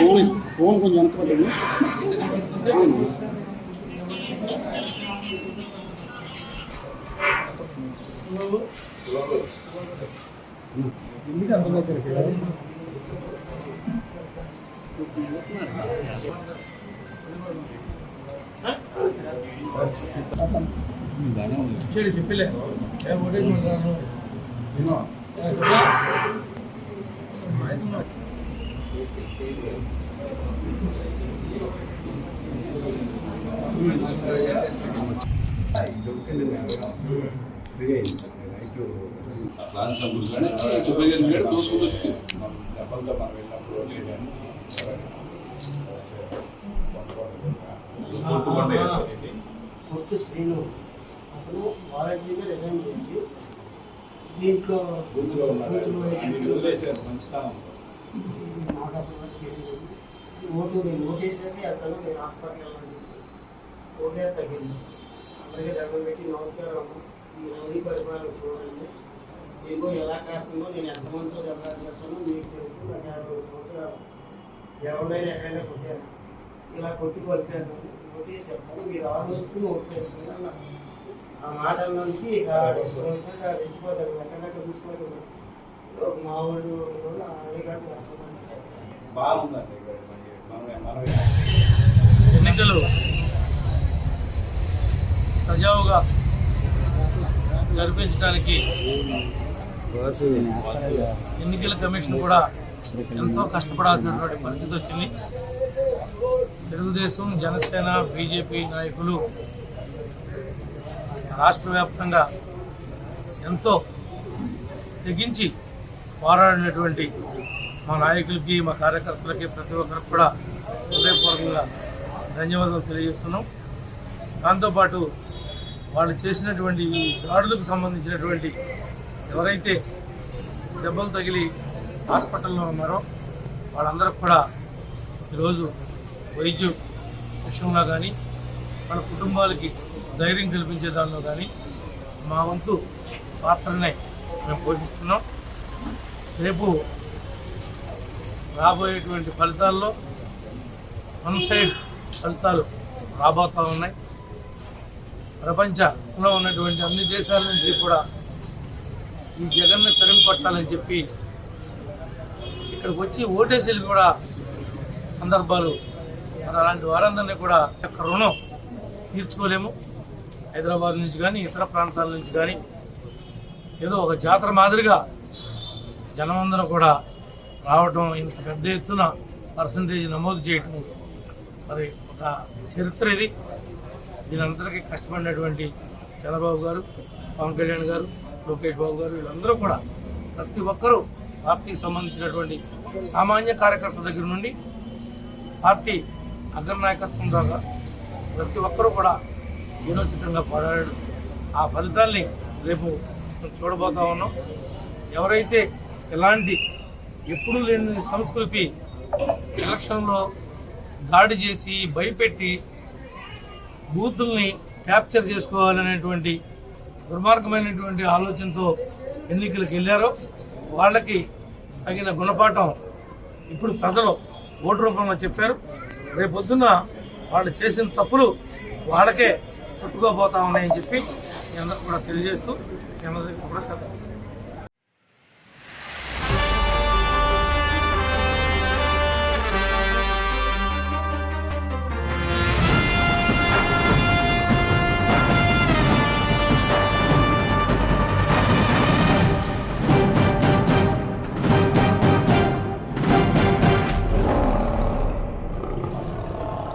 Phone phone కొంచెం అనుకోలేదు ఎందుకు అంత తెలుసు చెప్పలే. ఉంటాను రాజస్థాన్ కానీ సూపర్వైజర్ గారు దోసుకుంటూ వచ్చేసారు డబ్బులతో మనం వెళ్ళినప్పుడు లేదని పొట్టు శ్రీను అతను వాలంటీర్గా రిజైన్ చేసి దీంట్లో నాకు అప్పుడు తెలియదు. ఓటు నేను ఓటేసాక వెళ్తాను నేను హాస్పిటల్ వెళ్ళండి ఓటే తగ్గింది. అందరికీ దండం పెట్టి నమస్కారం. ఈ రౌడీ పరిమాణం చూడండి. మీకు ఎలా కాస్తుందో నేను ఎంతమందితో దెబ్బలాడుతానో మీకు తెలుసు. నాకు యాభై సంవత్సరాలు. ఎవరినైనా ఎక్కడైనా కొట్టాను. ఇలా కొట్టి కొలిపాను ఓటేసి చెప్తాను మీరు ఆలోచించుకుని ఓటు వేసుకుని అన్నారు ఆ రెచ్చిపోతాడు ఒక మామూలు ఎన్నికలు? సజావుగా జరిపించడానికి ఎన్నికల కమిషన్ కూడా ఎంతో కష్టపడాల్సినటువంటి పరిస్థితి వచ్చింది. తెలుగుదేశం జనసేన బీజేపీ నాయకులు రాష్ట్ర వ్యాప్తంగా ఎంతో తెగించి పోరాడినటువంటి మా నాయకులకి మా కార్యకర్తలకి ప్రతి ఒక్కరికి కూడా హృదయపూర్వకంగా ధన్యవాదాలు తెలియజేస్తున్నాం. దాంతోపాటు వాళ్ళు చేసినటువంటి ఈ దాడులకు సంబంధించినటువంటి ఎవరైతే దెబ్బలు తగిలి హాస్పిటల్లో ఉన్నారో వాళ్ళందరికి కూడా ఈరోజు వైద్యం విషయంలో కానీ మన కుటుంబాలకి ధైర్యం కల్పించే దానిలో కానీ మా వంతు పాత్రనే మేము పోషిస్తున్నాం. రేపు రాబోయేటువంటి ఫలితాల్లో వన్ సైడ్ ఫలితాలు రాబోతూ ఉన్నాయి. ప్రపంచంలో ఉన్నటువంటి అన్ని దేశాల నుంచి కూడా ఈ జగన్ని తరిమి చెప్పి ఇక్కడికి వచ్చి ఓటేసీలు కూడా సందర్భాలు. అలాంటి వారందరినీ కూడా యొక్క రుణం తీర్చుకోలేము. హైదరాబాద్ నుంచి కానీ ఇతర ప్రాంతాల నుంచి కానీ ఏదో ఒక జాతర మాదిరిగా జనమందరం కూడా రావటం ఇంత పెద్ద ఎత్తున పర్సంటేజ్ నమోదు చేయటం మరి ఒక చరిత్ర ఇది. దీనందరికీ కష్టపడినటువంటి చంద్రబాబు గారు పవన్ కళ్యాణ్ గారు లోకేష్ బాబు గారు వీళ్ళందరూ కూడా ప్రతి ఒక్కరూ పార్టీకి సంబంధించినటువంటి సామాన్య కార్యకర్త దగ్గర నుండి పార్టీ అగ్రనాయకత్వం దాకా ప్రతి ఒక్కరూ కూడా వినోచితంగా పోరాడాడు ఆ ఫలితాల్ని రేపు చూడబోతా ఉన్నాం. ఎవరైతే ఎలాంటి ఎప్పుడూ లేని సంస్కృతి ఎలక్షన్లో దాడి చేసి భయపెట్టి బూతుల్ని క్యాప్చర్ చేసుకోవాలనేటువంటి దుర్మార్గమైనటువంటి ఆలోచనతో ఎన్నికలకు వెళ్ళారో వాళ్ళకి తగిన గుణపాఠం ఇప్పుడు ప్రజలు ఓటు రూపంలో చెప్పారు. రేపొద్దున వాళ్ళు చేసిన తప్పులు వాళ్ళకే చుట్టుకోబోతా ఉన్నాయని చెప్పి మీ అందరూ కూడా తెలియజేస్తూ మీ అందరికీ కూడా సెలవు.